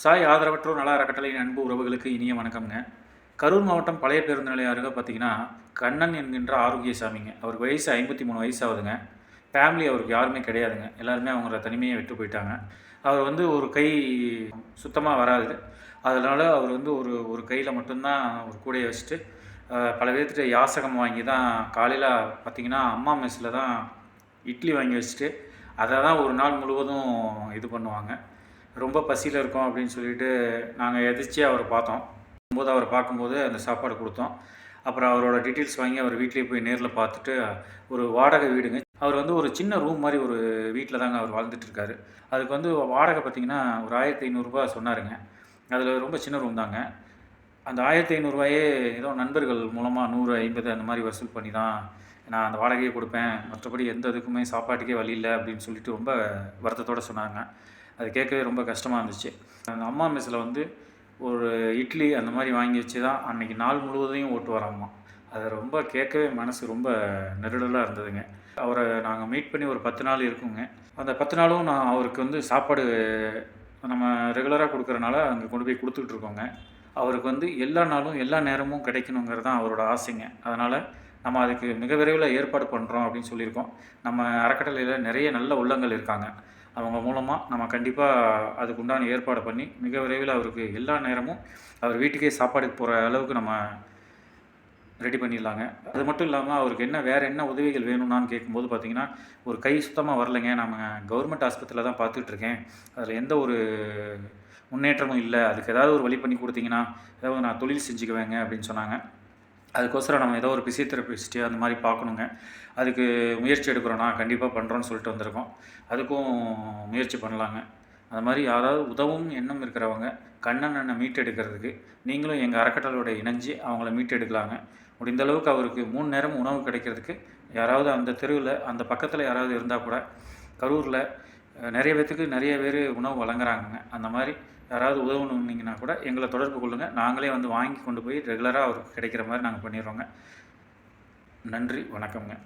சாய் ஆதரவற்றோர் நல அறக்கட்டளையின் அன்பு உறவுகளுக்கு இனிய வணக்கம்ங்க. கரூர் மாவட்டம் பழைய பேருந்து நிலையம் அருகே பார்த்தீங்கன்னா கண்ணன் என்கின்ற ஆரோக்கியசாமிங்க. அவருக்கு வயசு ஐம்பத்தி மூணு வயசு ஆகுதுங்க. ஃபேமிலி அவருக்கு யாருமே கிடையாதுங்க. எல்லாருமே அவங்கள தனிமையை விட்டு போயிட்டாங்க. அவர் வந்து ஒரு கை சுத்தமாக வராது. அதனால் அவர் வந்து ஒரு ஒரு கையில் மட்டும்தான் ஒரு கூடையை வச்சுட்டு பல பேர்த்திட்ட யாசகம் வாங்கி தான் காலையில் பார்த்தீங்கன்னா அம்மா மெஸ்ஸில் தான் இட்லி வாங்கி வச்சுட்டு அதை தான் ஒரு நாள் முழுவதும் இது பண்ணுவாங்க. ரொம்ப பசியில் இருக்கோம் அப்படின்னு சொல்லிட்டு நாங்கள் எதிர்ச்சியாக அவரை பார்த்தோம். போது அவர் பார்க்கும்போது அந்த சாப்பாடு கொடுத்தோம். அப்புறம் அவரோட டீட்டெயில்ஸ் வாங்கி அவர் வீட்லேயே போய் நேரில் பார்த்துட்டு ஒரு வாடகை வீடுங்க. அவர் வந்து ஒரு சின்ன ரூம் மாதிரி ஒரு வீட்டில் தாங்க அவர் வாழ்ந்துட்டுருக்காரு அதுக்கு வந்து வாடகை பார்த்திங்கன்னா ஒரு ஆயிரத்தி ஐநூறுரூபா சொன்னாருங்க. அதில் ரொம்ப சின்ன ரூம் தாங்க. அந்த ஆயிரத்தி ஐநூறுரூவாயே ஏதோ நண்பர்கள் மூலமாக நூறு ஐம்பது அந்த மாதிரி வசூல் பண்ணி தான் நான் அந்த வாடகையை கொடுப்பேன். மற்றபடி எந்த இதுக்குமே சாப்பாட்டுக்கே வழி இல்லை அப்படின்னு சொல்லிட்டு ரொம்ப வருத்தத்தோடு சொன்னாங்க. அது கேட்கவே ரொம்ப கஷ்டமாக இருந்துச்சு. அந்த அம்மா மெஸ்ஸில் வந்து ஒரு இட்லி அந்த மாதிரி வாங்கி வச்சு தான் அன்றைக்கி நாள் முழுவதையும் ஓட்டு வராம்மா. அது ரொம்ப கேட்கவே மனசு ரொம்ப நெருடலாக இருந்ததுங்க. அவரை நாங்கள் மீட் பண்ணி ஒரு பத்து நாள் இருக்குங்க. அந்த பத்து நாளும் நான் அவருக்கு வந்து சாப்பாடு நம்ம ரெகுலராக கொடுக்குறனால அங்கே கொண்டு போய் கொடுத்துக்கிட்டு இருக்கோங்க. அவருக்கு வந்து எல்லா நாளும் எல்லா நேரமும் கிடைக்கணுங்கிறது தான் அவரோட ஆசைங்க. அதனால் நம்ம அதுக்கு மிக விரைவில் ஏற்பாடு பண்ணுறோம் அப்படின்னு சொல்லியிருக்கோம். நம்ம அறக்கட்டளையில் நிறைய நல்ல உள்ளங்கள் இருக்காங்க. அவங்க மூலமாக நம்ம கண்டிப்பாக அதுக்கு உண்டான ஏற்பாடு பண்ணி மிக விரைவில் அவருக்கு எல்லா நேரமும் அவர் வீட்டுக்கே சாப்பாடுக்கு போகிற அளவுக்கு நம்ம ரெடி பண்ணிடலாங்க. அது மட்டும் இல்லாமல் அவருக்கு என்ன வேறு என்ன உதவிகள் வேணும்னான்னு கேட்கும்போது பார்த்தீங்கன்னா ஒரு கை சுத்தமாக வரலைங்க. நம்ம கவர்மெண்ட் ஆஸ்பத்திரியில் தான் பார்த்துட்ருக்கேன் அதில் எந்த ஒரு முன்னேற்றமும் இல்லை. அதுக்கு ஏதாவது ஒரு வழி பண்ணி கொடுத்தீங்கன்னா ஏதாவது நான் தொழில் செஞ்சுக்குவேங்க அப்படின்னு சொன்னாங்க. அதுக்கோசரம் நம்ம ஏதோ ஒரு பிசியோதெரபிஸ்ட்டு அந்த மாதிரி பார்க்கணுங்க. அதுக்கு முயற்சி எடுக்கிறோன்னா கண்டிப்பாக பண்ணுறோன்னு சொல்லிட்டு வந்திருக்கோம். அதுக்கும் முயற்சி பண்ணலாங்க. அது மாதிரி யாராவது உதவும் எண்ணம் இருக்கிறவங்க கண்ணன் அண்ணன் மீட்டெடுக்கிறதுக்கு நீங்களும் எங்கள் அறக்கட்டளையோட இணைஞ்சு அவங்கள மீட்டெடுக்கலாங்க. முடிந்த அளவுக்கு அவருக்கு மூணு நேரம் உணவு கிடைக்கிறதுக்கு யாராவது அந்த தெருவில் அந்த பக்கத்தில் யாராவது இருந்தால் கூட கரூரில் நிறைய பேர்த்துக்கு நிறைய பேர் உணவு வழங்குறாங்கங்க. அந்த மாதிரி யாராவது உதவணுன்னீங்கன்னா கூட எங்களை தொடர்பு கொள்ளுங்கள் நாங்களே வந்து வாங்கி கொண்டு போய் ரெகுலராக அவருக்கு கிடைக்கிற மாதிரி நாங்கள் பண்ணிடுறோங்க. நன்றி வணக்கம்ங்க.